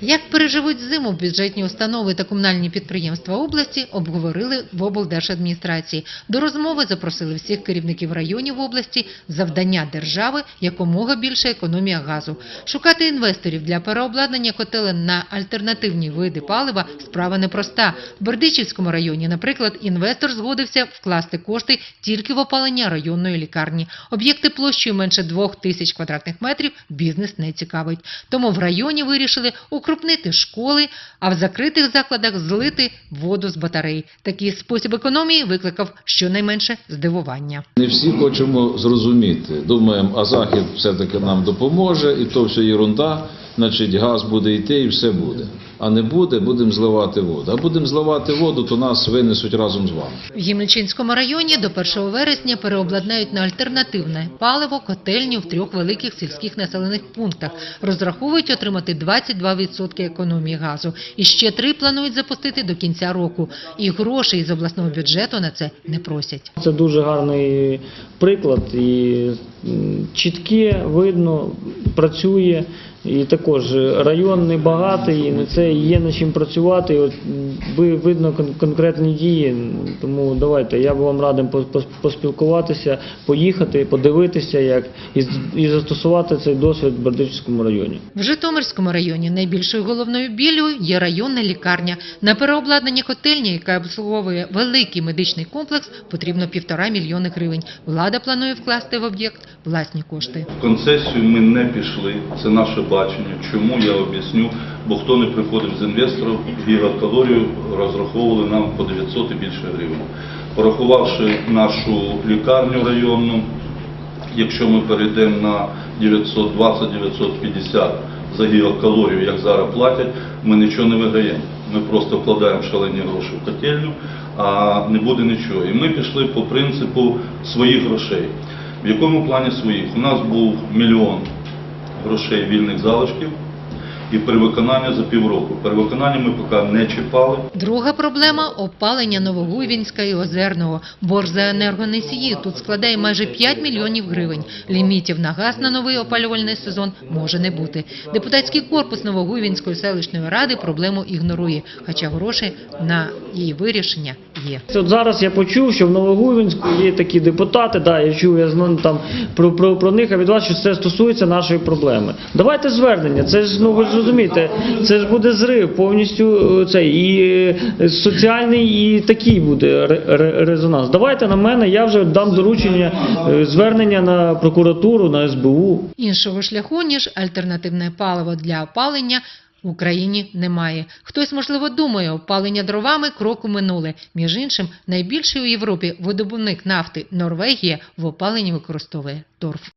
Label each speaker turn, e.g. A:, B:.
A: Як переживуть зиму бюджетні установи та комунальні підприємства області, обговорили в облдержадміністрації. До розмови запросили всіх керівників районів області. Завдання держави якомога більше економія газу. Шукати інвесторів для переобладнання котелень на альтернативні види палива справа непроста. В Бердичівському районі, наприклад, інвестор згодився вкласти кошти тільки в опалення районної лікарні. Об'єкти площею менше двох тисяч квадратних метрів бізнес не цікавить. Тому в районі вирішили укрупнити школи, а в закритих закладах злити воду з батарей. Такий спосіб економії викликав щонайменше здивування.
B: Не всі хочемо зрозуміти. Думаємо, а Захід все-таки нам допоможе, і то все ерунда, значить газ буде йти і все буде. А не буде, будемо зливати воду. А будемо зливати воду, то нас винесуть разом з вами.
A: В Гімельчинському районі до 1 вересня переобладнають на альтернативне паливо котельню в трьох великих сільських населених пунктах. Розраховують отримати 22% економії газу. І ще три планують запустити до кінця року. І грошей з обласного бюджету на це не просять.
C: Це дуже гарний приклад і чітке, видно, працює. І також район небагатий, і на це є над чим працювати. І От ви- видно кон- конкретні дії. Тому давайте я б вам пос- поспілкуватися, поїхати, подивитися, як і, з- і застосувати цей досвід в Бердичівському районі.
A: В Житомирському районі найбільшою головною біллю є районна лікарня. На переобладнання котельні, яка обслуговує великий медичний комплекс, потрібно півтора мільйони гривень. Влада планує вкласти в об'єкт власні кошти.
D: Концесію ми не пішли, це наше бачення. Чому я об'ясню, бо хто не приходив з інвесторів, гігакалорію розраховували нам по 900 і більше гривень. Порахувавши нашу лікарню районну, якщо ми перейдемо на 920-950 за гігакалорію, як зараз платять, ми нічого не виграємо. Ми просто вкладаємо шалені гроші в котельню, а не буде нічого. І ми пішли по принципу своїх грошей. В якому плані своїх? У нас був мільйон грошей вільних залишків і перевиконання за півроку. Перевиконання ми поки не чіпали.
A: Друга проблема – опалення Новогуйвінська і Озерного. Борг за енергоносії тут складає майже 5 мільйонів гривень. Лімітів на газ на новий опалювальний сезон може не бути. Депутатський корпус Новогуйвінської селищної ради проблему ігнорує, хоча гроші на її вирішення є.
C: От зараз я почув, що в Новогуйвинську є такі депутати, да, я чув, я знаю там про, про, про них, а від вас, що це стосується нашої проблеми. Давайте звернення, це ж, ну ви ж розумієте, це ж буде зрив повністю е, цей і е, соціальний, і такий буде ре- ре- резонанс. Давайте на мене, я вже дам доручення, е, звернення на прокуратуру, на СБУ.
A: Іншого шляху, ніж альтернативне паливо для опалення, в Україні немає. Хтось, можливо, думає, опалення дровами кроку минуле. Між іншим, найбільший у Європі видобувник нафти Норвегія в опаленні використовує торф.